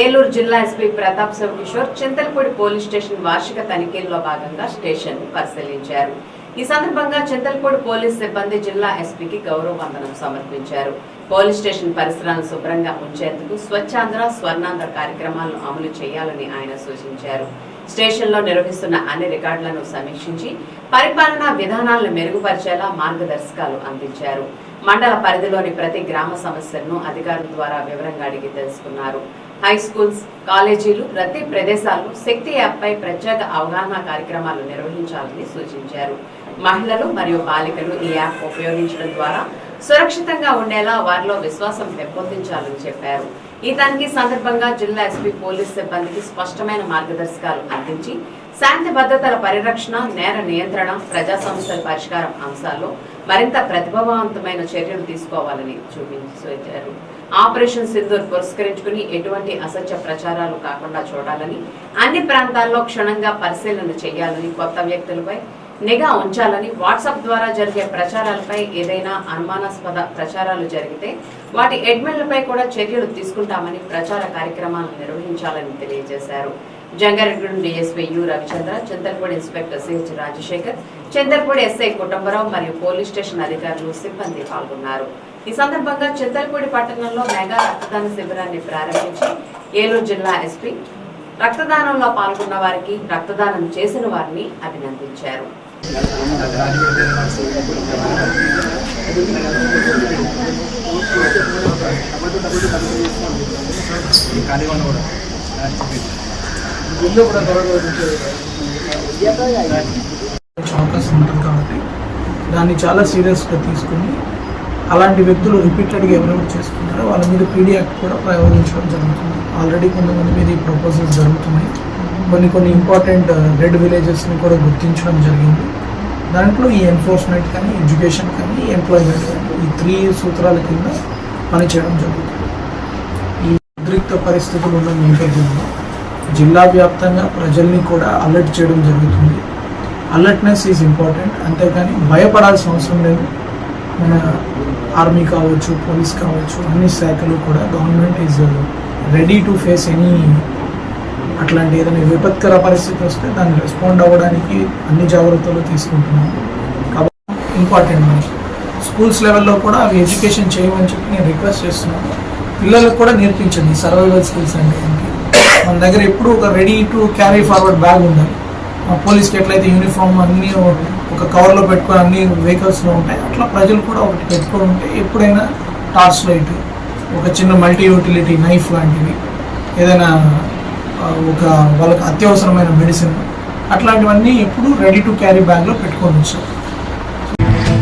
ఏలూరు జిల్లా SP Pratap Shivakishore Chintalapudi police station వార్షిక తనిఖీల్లో భాగంగా స్టేషన్ పరిశీలించారు. ఈ సందర్భంగా చింతలపూడి పోలీస్ సిబ్బంది జిల్లా ఎస్పీకి గౌరవ వందనం సమర్పించారు. పోలీస్ స్టేషన్ పరిసరాలను శుభ్రంగా ఉంచేందుకు స్వచ్ఛాంధ్ర స్వర్ణాంధ్ర కార్యక్రమాలను అమలు చేయాలని ఆయన సూచించారు. స్టేషన్లో నిర్వహిస్తున్న అన్ని రికార్డులను సమీక్షించి పరిపాలనా విధానాలను మెరుగుపరిచేలా మార్గదర్శకాలు అందించారు. మండల పరిధిలోని ప్రతి గ్రామ సమస్యలను అధికారుల ద్వారా వివరంగా అడిగి తెలుసుకున్నారు. హై స్కూల్స్ కాలేజీలు ప్రతి ప్రదేశాల్లో శక్తి యాప్పై ప్రత్యేక అవగాహన కార్యక్రమాలు నిర్వహించాలని సూచించారు. మహిళలు మరియు బాలికలు ఈ యాప్ ఉపయోగించడం ద్వారా సురక్షితంగా ఉండేలా వారిలో విశ్వాసం పెంపొందించాలని చెప్పారు. ఈ తనిఖీ సందర్భంగా జిల్లా ఎస్పీ పోలీస్ సిబ్బందికి స్పష్టమైన మార్గదర్శకాలు అందించి శాంతి భద్రతల పరిరక్షణ నేర నియంత్రణ ప్రజా సమస్యల పరిష్కారం అంశాల్లో మరింత ప్రతిభావంతమైన చర్యలు తీసుకోవాలని చూపించారు. ఆపరేషన్ సింధూర్ పురస్కరించుకుని ఎటువంటి అసత్య ప్రచారాలు కాకుండా చూడాలని అన్ని ప్రాంతాల్లో క్షుణ్ణంగా పరిశీలన చేయాలని కొత్త వ్యక్తులపై నిఘా ఉంచాలని వాట్సాప్ ద్వారా జరిగే ప్రచారాలపై ఏదైనా అనుమానాస్పద ప్రచారాలు జరిగితే వాటి అడ్మిన్లపై కూడా చర్యలు తీసుకుంటామని ప్రచార కార్యక్రమాలను నిర్వహించాలని తెలియజేశారు. Jangareddy DSP U Ravichandra Chintalapudi inspector CH Rajasekhar Chintalapudi SI Kutumbarao మరియు పోలీస్ స్టేషన్ అధికారులు సిబ్బంది పాల్గొన్నారు. ఈ సందర్భంగా చింతల్పూడి పట్టణంలో మెగా రక్తదాన శిబిరాన్ని ప్రారంభించి ఏలూరు జిల్లా ఎస్పీ రక్తదానంలో పాల్గొన్న వారికి రక్తదానం చేసిన వారిని అభినందించారు. ఖాళీగా ఉన్న కూడా ఇల్లు కూడా త్వరగా అవకాశం ఉంటుంది కాబట్టి దాన్ని చాలా సీరియస్గా తీసుకుని అలాంటి వ్యక్తులు రిపీటెడ్గా ఎవరెవరు చేసుకుంటారో వాళ్ళ మీద పీడీ యాక్ట్ కూడా ప్రయోగించడం జరుగుతుంది. ఆల్రెడీ కొంతమంది మీద ఈ ప్రపోజల్స్ జరుగుతున్నాయి. కొన్ని కొన్ని ఇంపార్టెంట్ రెడ్ విలేజెస్ని కూడా గుర్తించడం జరిగింది. దాంట్లో ఈ ఎన్ఫోర్స్మెంట్ కానీ ఎడ్యుకేషన్ కానీ ఎంప్లాయ్మెంట్ కానీ ఈ త్రీ సూత్రాల కింద పనిచేయడం జరుగుతుంది. ఈ ఉద్రిక్త పరిస్థితులు ఉన్న నేపథ్యంలో జిల్లా వ్యాప్తంగా ప్రజల్ని కూడా అలర్ట్ చేయడం జరుగుతుంది. అలర్ట్నెస్ ఈజ్ ఇంపార్టెంట్ అంతేకాని భయపడాల్సిన అవసరం లేదు. మన ఆర్మీ కావచ్చు పోలీస్ కావచ్చు అన్ని శాఖలు కూడా government is ready to face any అట్లాంటి ఏదైనా విపత్కర పరిస్థితి వస్తే దాన్ని రెస్పాండ్ అవ్వడానికి అన్ని జాగ్రత్తలు తీసుకుంటున్నాము కాబట్టి ఇంపార్టెంట్ మనకి స్కూల్స్ లెవెల్లో కూడా అవి ఎడ్యుకేషన్ చేయమని చెప్పి నేను రిక్వెస్ట్ చేస్తున్నాను. పిల్లలకు కూడా నేర్పించండి సర్వైవల్ స్కిల్స్ అంటే మన దగ్గర ఎప్పుడు ఒక ready to carry forward bag ఉండాలి. మా పోలీస్కి ఎట్లయితే యూనిఫామ్ అన్నీ ఒక కవర్లో పెట్టుకొని అన్ని వెహికల్స్లో ఉంటాయి అట్లా ప్రజలు కూడా ఒకటి పెట్టుకొని ఉంటే ఎప్పుడైనా టార్చ్ లైట్ ఒక చిన్న మల్టీ యూటిలిటీ నైఫ్ లాంటివి ఏదైనా ఒక వాళ్ళకి అత్యవసరమైన మెడిసిన్ అట్లాంటివన్నీ ఎప్పుడు రెడీ టు క్యారీ బ్యాగ్లో పెట్టుకోవచ్చు